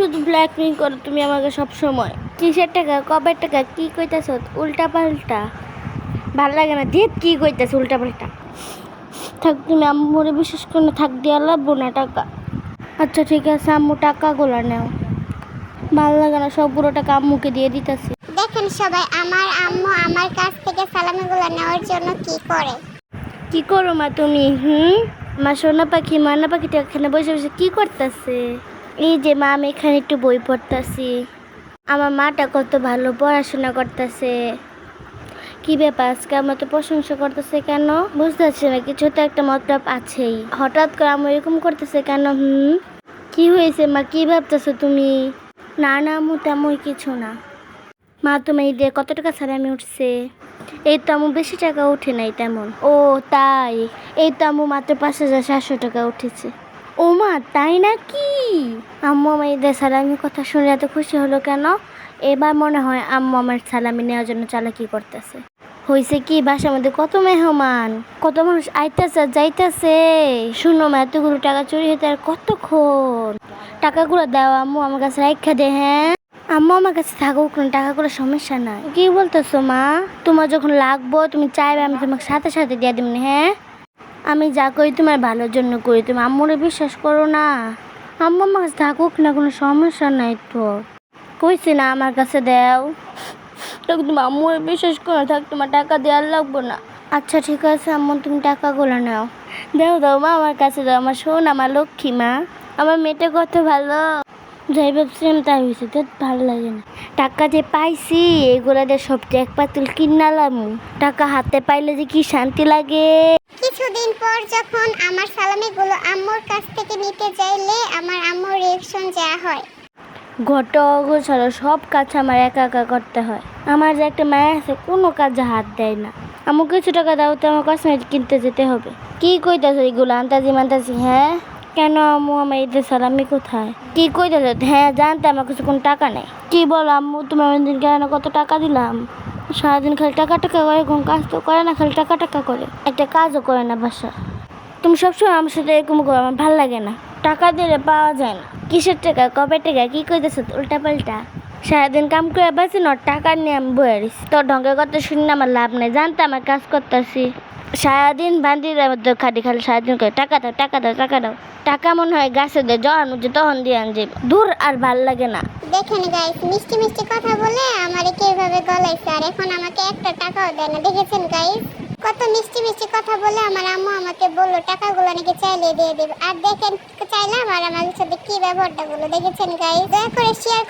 শুধু ব্ল্যাকমেল করো তুমি আমাকে সব সময় কিসের টাকা? কবের টাকা? কি কইতাছ? উল্টা পাল্টা ভালো লাগে না। দিয়ে কি কইতাছ উল্টা পাল্টা থাক তুমি আম্মুরে বিশেষ করে থাক দিয়ে লাগবো না টাকা। আচ্ছা ঠিক আছে আম্মু টাকাগুলো নেও। ভালো লাগে না সবগুলো টাকা আম্মুকে দিয়ে দিতেছি। দেখেন সবাই আমার আম্মু আমার কাছ থেকে সালামিগুলো নেওয়ার জন্য কি করে? কি করো মা তুমি হুম? মা সোনা পাখি মানা পাখিটা এখানে বসে বসে কি করতেছে? এই যে মা আমি এখানে একটু বই পড়তাছি। আমার মাটা কত ভালো পড়াশোনা করতেছে। কি ব্যাপার, আজকে আমার তো প্রশংসা করতেছে কেন? বুঝতেছি না কিছু তো একটা মতলব আছেই। হঠাৎ করে আমার এরকম করতেছে কেন, হুম? কি হয়েছে মা, কি ভাবতেছো তুমি? না না আমু তেমন কিছু না। মা তুমি এই দিয়ে কত টাকা সালামি উঠছে? এই তো আমু বেশি টাকা উঠে নাই তেমন। ও, তাই। এই তো আমু মাত্র পাঁচ হাজার সাতশো টাকা উঠেছে। ও মা তাই নাকি? আম্মু আমার ঈদের সালামি কথা শুনে এত খুশি হলো কেন? এবার মনে হয় আম্মু আমার সালামি নেওয়ার জন্য চালাকি করতেছে। হয়েছে কি, বাসার মধ্যে কত মেহমান, কত মানুষ আইতাছে, যাইতেছে। শুনো মা, এতগুলো টাকা চুরি হতে আর কতক্ষণ? টাকাগুলো দাও আম্মু, আমার কাছে রাখা দে হ্যাঁ? আম্মু আমার কাছে থাকুক, কোনো টাকা করে সমস্যা নাই। কি বলতেছো মা? তোমার যখন লাগবো, তুমি চাইবে, আমি তোমাকে সাথে সাথে দিয়ে দিব হ্যাঁ? আমি যা করি তোমার ভালোর জন্য করি। তুমি আম্মুরে বিশ্বাস করো না। আম্মু আমার কাছে থাকুক না কোনো সমস্যা নাই তো। কইছি না আমার কাছে দাও। তখন তুমি আম্মুরে বিশ্বাস করো থাক তোমার টাকা দেওয়ার লাগবো না। আচ্ছা ঠিক আছে আম্মু তুমি টাকাগুলো নাও। দাও দাও মা আমার কাছে দাও। আমার শোন আমার লক্ষ্মী মা আমার মেয়েটা কত ভালো। যাই ভাবছিলাম তাই হয়েছে তো ভালো লাগে না। টাকা যে পাইছি এগুলা দিয়ে সব এক পাতুল কিনালাম। টাকা হাতে পাইলে যে কি শান্তি লাগে। কিছুদিন পর যখন আমার সালামিগুলো আম্মুর কাছ থেকে নিতে চাইলে আমার আম্মুর রিয়েকশন যা হয়। ঘট গোছালো সব কাজ আমার একা একা করতে হয়। আমার যে একটা মায়া আছে কোনো কাজে হাত দেয় না। আমার কিছু টাকা দাও তো আমার কসমেটিক কিনতে যেতে হবে। কি কইতাছে এগুলো? আন্তাজি মান্তাজি হ্যাঁ? কেন আম্মু আমার ঈদের সালামি কোথায়? কি কইতাছে? হ্যাঁ জানতে আমার কাছে কোনো টাকা নেই। কি বল আম্মু তোমার দিন কেন কত টাকা দিলাম? সারাদিন খালি টাকা টাকা করে কোনো কাজ তো করে না, খালি টাকা টাকা করে? একটা কাজও করে না বাসা। তুমি সবসময় আমার সাথে এরকম করো, আমার ভালো লাগে না। টাকা দিলে পাওয়া যায় না। কিসের টাকা? কবে টাকা? কী করতেছো উল্টা পাল্টা সারাদিন কাম করে বাসি না, টাকা নিয়ে আমি বয়ে তোর ঢঙ্গের কথা শুনে আমার লাভ নেই। জানতে আমার কাজ করতেছি। সারাদিন বান্দি মধ্যে খাটি খালি, সারাদিন করে টাকা দাও টাকা দাও টাকা দাও। টাকা মনে হয় গাছে দিয়ে যখন উঠছে তখন দিয়ে আনছে দূর আর ভালো লাগে না। দেখেন গাইস মিষ্টি মিষ্টি কথা বলে আমারে কীভাবে গলাইছে, আর এখন আমাকে একটা টাকাও দেয় না, দেখেছেন গাইস কত মিষ্টি মিষ্টি কথা বলে আমার আম্মু আমাকে বলল, টাকাগুলো নাকি চাইলে দিয়ে দেবে। আর দেখেন, চাইলাম আর আমার সাথে কি ব্যবহারটা বলল, দেখেছেন গাইস দয়া করে শেয়ার